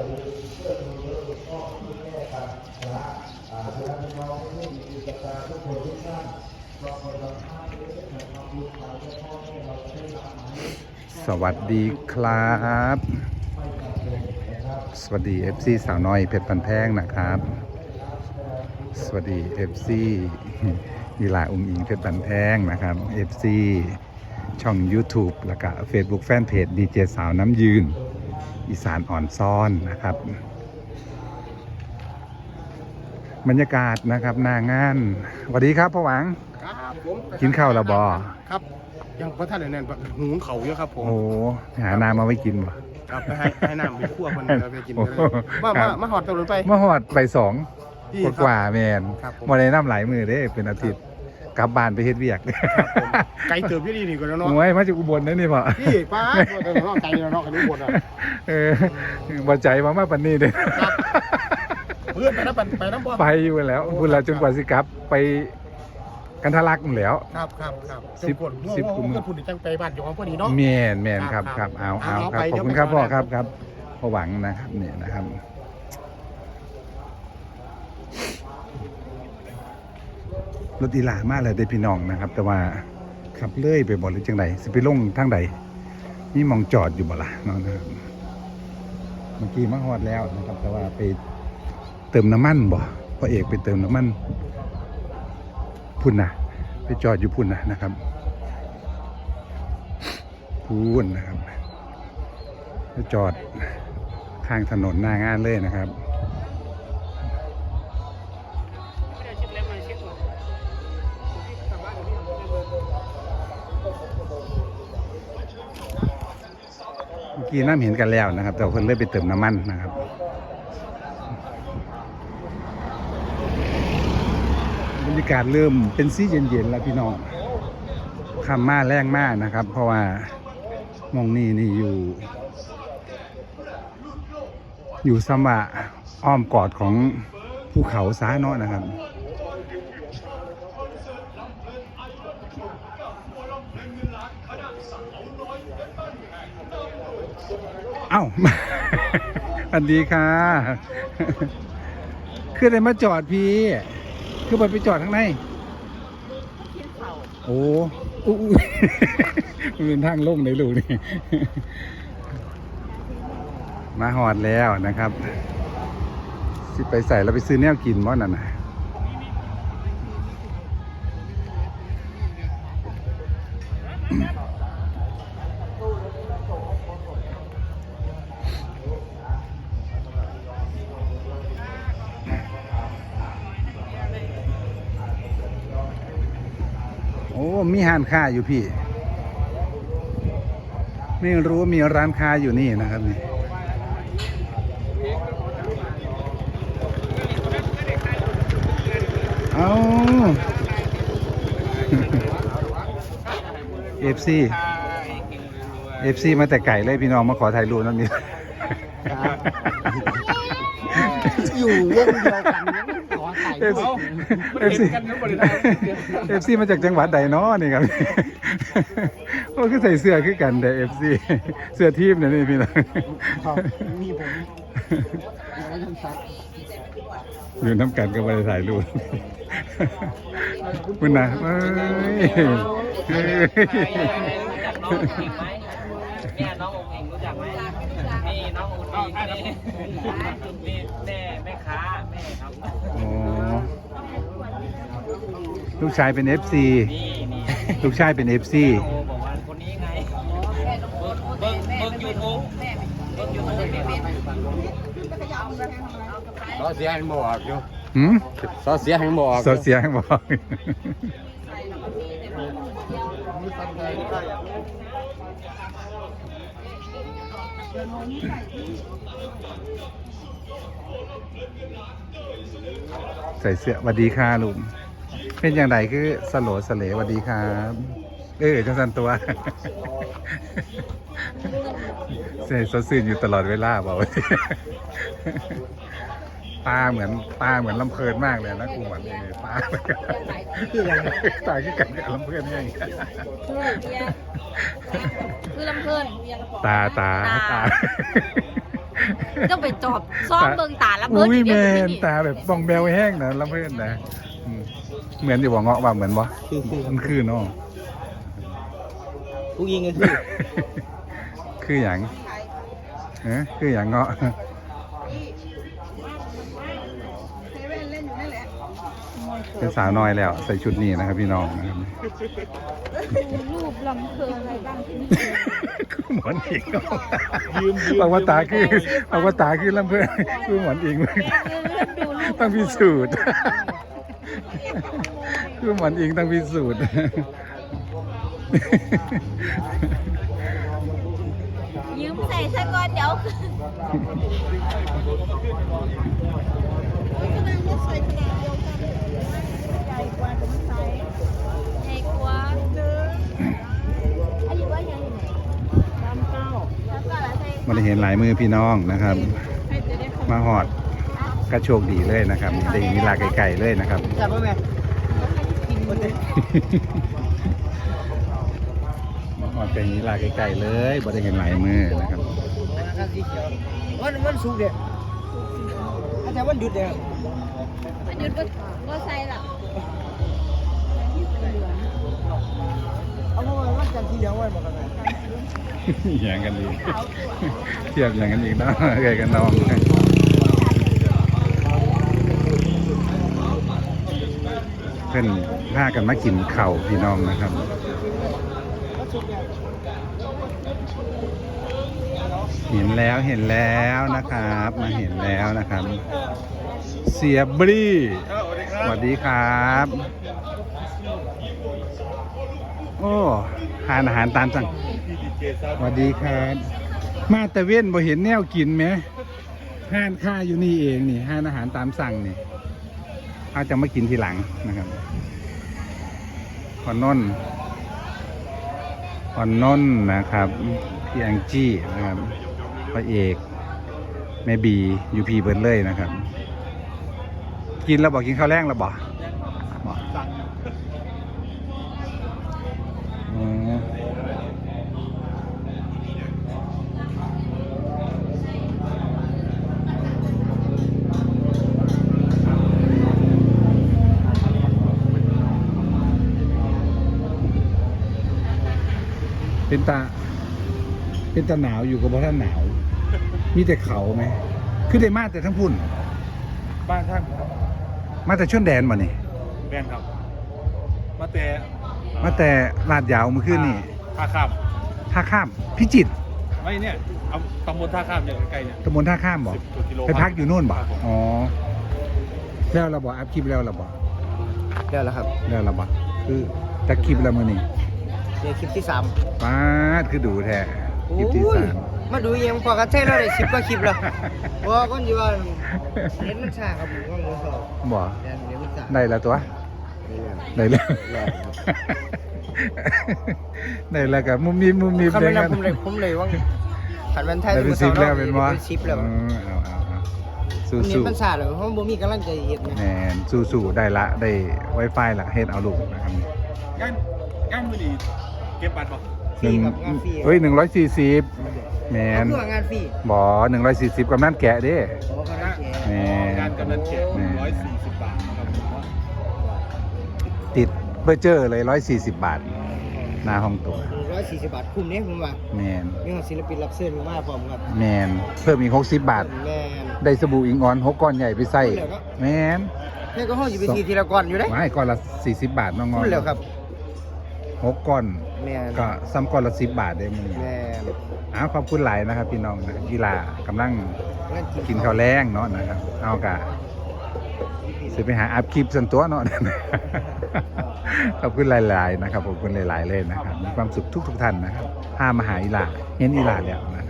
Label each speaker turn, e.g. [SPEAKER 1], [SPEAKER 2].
[SPEAKER 1] สวัสดีครับ สวัสดี FC สาวน้อยเพชรปันแพงนะครับ สวัสดี FC ยีหลาองอิงเพชรปันแพงนะครับ FC ช่อง YouTube แล้วก็ Facebook Fanpage ดีเจสาวน้ำยืน อีสานอ่อนซ่อนนะครับ บรรยากาศนะครับหน้างานสวัสดีครับพ่อหวัง
[SPEAKER 2] ครับผม
[SPEAKER 1] กินข้าวแล้วบ่
[SPEAKER 2] ครับ ยังพระท่านแน่นหุงเขาเยอะครับผม
[SPEAKER 1] โอ้หาน้ำมาไว้กินบ่
[SPEAKER 2] ครับไปให้ให้น้ำไปคั่วคนเดียวไปกินกันเลย
[SPEAKER 1] โอ้โห
[SPEAKER 2] มา
[SPEAKER 1] ครั
[SPEAKER 2] มา
[SPEAKER 1] บ
[SPEAKER 2] มาหอดตะลุนไป
[SPEAKER 1] เมื่อหอดไปสอง
[SPEAKER 2] พี่
[SPEAKER 1] กว่าๆแมน
[SPEAKER 2] ครับผม
[SPEAKER 1] มาได้น้ำหลายมือเด้เป็นอาทิตย์ กลับบ้านไปเฮ็ดเวียก
[SPEAKER 2] ผมไก่เติบยี่ดีนี่ก่อนแล้วเนาะ
[SPEAKER 1] โอ้ยมาจากอุบลนะนี่บ่
[SPEAKER 2] พี่ป้าตัวเนาะไก่เนาะกันรู้หมดอะ
[SPEAKER 1] เออบ่ใจมามาปันนี้เด้
[SPEAKER 2] เพื่อนไปน้ำไปไปน้ำบ่
[SPEAKER 1] ไปอยู่แล้วพุ่นละจนกว่าสิกลับไปกันทะลักนั่นแหล้ว
[SPEAKER 2] ครับครับครับ
[SPEAKER 1] สิบสิบกุ
[SPEAKER 2] กุ
[SPEAKER 1] ม
[SPEAKER 2] มก็พูดจังไปบ้านอยู่ของพอดีเนาะ
[SPEAKER 1] แม่นแม่นครับ
[SPEAKER 2] ค
[SPEAKER 1] ค
[SPEAKER 2] รั
[SPEAKER 1] รั
[SPEAKER 2] บบ
[SPEAKER 1] เอาเอา
[SPEAKER 2] เอา
[SPEAKER 1] ครับ
[SPEAKER 2] ไป
[SPEAKER 1] ขอบคุณ
[SPEAKER 2] เดี๋ยว
[SPEAKER 1] ครับ
[SPEAKER 2] ไป
[SPEAKER 1] พ่อ
[SPEAKER 2] ก่อน
[SPEAKER 1] ครับ
[SPEAKER 2] นะครับ
[SPEAKER 1] พ่อหวังนะครับเนี่ยนะครับ รถอีหลามากเลยเด้พี่น้องนะครับ แต่ว่าขับเลื่อยไปบ่หรือจังไดสิไปลงทางใดนี่มองจอดอยู่บ่ละนาะนะครับเมื่อกี้มาฮอดแล้วนะครับ แต่ว่าไปเติมน้ำมันบ่พ่อเอกไปเติมน้ำมันพุ่นนะไปจอดอยู่พุ่นนะนะครับพุ่นนะครับไปจอดข้างถนนหน้างานเลยนะครับ กี้น้ำเห็นกันแล้วนะครับ แต่ว่าเพิ่นเลยไปเติมน้ำมันนะครับบรรยากาศเริ่มเป็นสีเย็นๆแล้วพี่น้องคำมาแรงมากนะครับ เพราะว่ามองนี่นี่อยู่ อยู่สมะอ้อมกอดของภูเขาสาเนาะนะครับ เอ้าสวัสดีค่ะ คืออะไรมาจอดพี่ คือไปไปจอดข้างใน โอ้อู้มันเป็นทางลงในลูกนี่ มาหอดแล้วนะครับ สิไปใส่แล้วไปซื้อแนวกินมั้นั่นนะ มีห้านค้าอยู่พี่ ไม่รู้มีร้านค้าอยู่นี่นะครับนี่เอาเอฟซีเอฟซีมาแต่ไก่เลยพี่น้องมาขอถ่ายรูปนั่นนี่
[SPEAKER 2] อยู่วงเดียวกัน
[SPEAKER 1] เอฟ
[SPEAKER 2] เขา
[SPEAKER 1] เอฟซีเอฟซีมาจากจังหวัดใดเนาะนี่ครับโอ้คือใส่เสื้อคือกันแต่เอฟซีเสื้อทีมเนี่ยนี่พี่น้อง
[SPEAKER 2] ครับมีผมแล้วยังซัก
[SPEAKER 1] อยู่น้ำกันก็ไม่ได้ถ่ายรูปคุณนะเอ้ยเอ้ย
[SPEAKER 3] เนี่ยน้ององค์เองรู้จักไหมนี่น้ององค์เองนี่นี่แม่แม่ค้าแม่ครับ
[SPEAKER 1] อ๋อลูกชายเป็น FC
[SPEAKER 3] นี่นี่
[SPEAKER 1] ลูกชายเป็น FC
[SPEAKER 3] โอบอกว่าคนนี้ไงเบิ้งเบิ้งยูทูบเบิ้งยูทูบเนี่ย
[SPEAKER 2] ซอเสียให้หมอกอยู่
[SPEAKER 1] หืม
[SPEAKER 2] ซอเสียให้หมอก
[SPEAKER 1] สดเสียงบอก ใส่เสื้อสวัสดีค่ะลุงเป็นอย่างไรคือสโลสเลสวัสดีครับ เออจังสันตัวใส่สดซื่นอยู่ตลอดเวลาบอกว่าตาเหมือนตาเหมือนลำเพลินมากเลยนะกูเหมือนเออตาตาคือกันกับลำเพลินเนี่ย
[SPEAKER 4] คือลำเพลิน
[SPEAKER 1] ตาตาตา
[SPEAKER 4] ก็ไปจอบซ้อมเบิ่งตาละเบิด
[SPEAKER 1] อุ้ย
[SPEAKER 4] อีก
[SPEAKER 1] แม
[SPEAKER 4] เด้อนนี่
[SPEAKER 1] ตาแบบบองแบวแห้งนะลำเพื่อนนะอืมเหมือนอยู่บ่เงาะว่าเหมือนบ่
[SPEAKER 2] คือคือ
[SPEAKER 1] มันคือเนาะ
[SPEAKER 2] ผู้ยิงก็คือ
[SPEAKER 1] คืออย่างเอ๊ะคืออย่างเงาะ เป็นสาวน้อยแล้ว ใส่ชุดนี้นะครับพี่น้องนะครับ
[SPEAKER 4] รูปลำเพลินอะไรบ้างที่นี่
[SPEAKER 1] คือหมอนอิงบอกว่าตาคือบอกว่าตาคือลำเพื่อนคือหมอนอิง
[SPEAKER 4] ดูรูป
[SPEAKER 1] ต้องพิสูจน์คือหมอนอิงต้องพิสูจน์
[SPEAKER 4] ยืมใส่ซะก่อนเดี๋ยว ไหนสามเก้าสามเก้าแล้วใช่
[SPEAKER 1] มันได้เห็นหลายมือพี่น้องนะครับ มาหอดก็โชคดีเลยนะครับได้เห็นลีลาไกลๆเลยนะครับ
[SPEAKER 2] มา
[SPEAKER 1] หอดเป็นลีลาไกลๆเลยบ่ได้เห็นหลายมือนะครับ
[SPEAKER 2] วันวันสุกเดียว อาจารย์วันหยุดเดียว
[SPEAKER 4] อันยุดก็ก็ใส่ละ
[SPEAKER 2] เอาเพราะว่าวันจันทร์ที่เลี้ยงไว้หมดกันเลย
[SPEAKER 1] อย่างกันดีเทียบอย่างกันอีกเนาะเกยกันน้องเพื่อนพากันมากินเข่าวพี่น้องนะครับ เห็นแล้วเห็นแล้วนะครับ มาเห็นแล้วนะครับ เสียบรีสวัสดีครับ โอ้ทานอาหารตามสั่งสวัสดีครับ มาต่เว้นบ่เห็นแนวกินไหมห้านค่าอยู่นี่เองนี่ห้านอาหารตามสั่งนี่อาจะมากินทีหลังนะครับขอนนท์ขอนนนท์นะครับพี่แองจี้นะครับ พระเอกแม่บียูพีเบิร์ดเลยนะครับ กินแล้วบอกกินข้าวแรงแล้วบอกบอกเป็นตา เป็นตาหนาวอยู่กับพ่ท่านหนาว มีแต่เขาไหมคือได้มาแต่ทั้งพุ่น
[SPEAKER 5] บ้านท่านครับ
[SPEAKER 1] มาแต่ช่วงแดนบ่นี่
[SPEAKER 5] แบนครับ มาแต่
[SPEAKER 1] มาแต่ลาดยาวเมื่อคืนนี่
[SPEAKER 5] ท่าข้าม
[SPEAKER 1] ท่าข้าม พิจิตร
[SPEAKER 5] ไม่เนี่ยเอาตำบลท่าข้ามเนี่ยใกล้ๆเนี่ย
[SPEAKER 1] ตำบลท่าข้ามบอก
[SPEAKER 5] สิบกว่ากิโล
[SPEAKER 1] ไปพักอยู่นู่นบอก
[SPEAKER 5] ครับผม
[SPEAKER 1] อ๋อแล้วเราบอกอัพคลิปแล้วเราบอก
[SPEAKER 2] เดี๋ยวแล้วครับ
[SPEAKER 1] แล้วเราบอกคือจะคลิปแล้วมือนี่
[SPEAKER 2] เดี๋ยวคลิปที่สาม
[SPEAKER 1] ป้าดคือดูแท้ คลิปที่สาม
[SPEAKER 2] มาดูยังพอกันใช่แล้วเลยสิบกว่าคลิปแล้วเพราะว่าคนที่ว่าเห็นมันช้าครับผมก็รู้สึก
[SPEAKER 1] บอก
[SPEAKER 2] เดี๋ยวเดี๋ยวมันช้า
[SPEAKER 1] ได้แล้วตัวได้แล้วได้แล้วกับมุมมีมุมมี
[SPEAKER 2] คำแนะนำผมเลยผมเลยว่าขันวันไทย
[SPEAKER 1] ได้เป็นซิปแล้วเป็นวะ
[SPEAKER 2] เป็นซิปแล้ว
[SPEAKER 1] เออเอาเอาเอาสู้
[SPEAKER 2] มันเห็น
[SPEAKER 1] สู้
[SPEAKER 2] มันช้าแล้วเพราะบ่มีกำลังใจเห็นนะ
[SPEAKER 1] แมนสู้สู้ได้ละได้ไวไฟละเฮ็ดเอาลูกนะครับ
[SPEAKER 5] งานงานมือดีเก็บบัตรบ อก
[SPEAKER 2] ฟรีครับงานฟรี
[SPEAKER 1] เฮ้ยหนึ่งร้อยสี่สิบแม
[SPEAKER 2] เอา
[SPEAKER 1] น
[SPEAKER 2] เพื่องานฟรี
[SPEAKER 1] บอหนึ่งร้อยสี่สิบกำนันแกะเด้
[SPEAKER 2] ขอคณะแชร์
[SPEAKER 1] แมน
[SPEAKER 5] งานกำนันเขต
[SPEAKER 1] แมน
[SPEAKER 5] ร้อยสี่สิบบาทครับผมว่า
[SPEAKER 1] ติดเบอร์เจอร์เลยร้อยสี่สิบบาท หน้าห้องตัว
[SPEAKER 2] ร้อยสี่สิบบาทคุ้มเนี่ยผมว่า
[SPEAKER 1] แมน
[SPEAKER 2] มีของศิลปินรับเสื้อมาพร้อมครับ
[SPEAKER 1] แมนเพิ่มอีกหกสิบบาท
[SPEAKER 2] แม่น
[SPEAKER 1] ได้สบู่อิงออนหกก้อนใหญ่ไปใส่แมน
[SPEAKER 2] แค่ก็ห้องอยู่ไปทีทีละก้อนอยู่เด้
[SPEAKER 1] ไว้ก้อนละสี่สิบบาทน้องงอ
[SPEAKER 2] คุ้
[SPEAKER 1] น
[SPEAKER 2] มแล้วครับ
[SPEAKER 1] หกก้อน
[SPEAKER 2] แม่น
[SPEAKER 1] ก็ซ้ำก้อนละสิบบาทได้มึง
[SPEAKER 2] แม่น
[SPEAKER 1] อ้าวขอบคุณหลายนะครับ พี่น้องนะกีฬากำลัง
[SPEAKER 2] นั่นกิน
[SPEAKER 1] กินข้าวแรงเนาะนะครับ เอากะสิไปหาอัพคลิปส่วนตัวเนาะ ขอบคุณหลาย ๆ นะครับขอบคุณหลาย ๆ เลยนะครับ มีความสุขทุก ๆ ท่านนะครับพามาหาอีหลาเห็นอีหลาแล้วนะครับ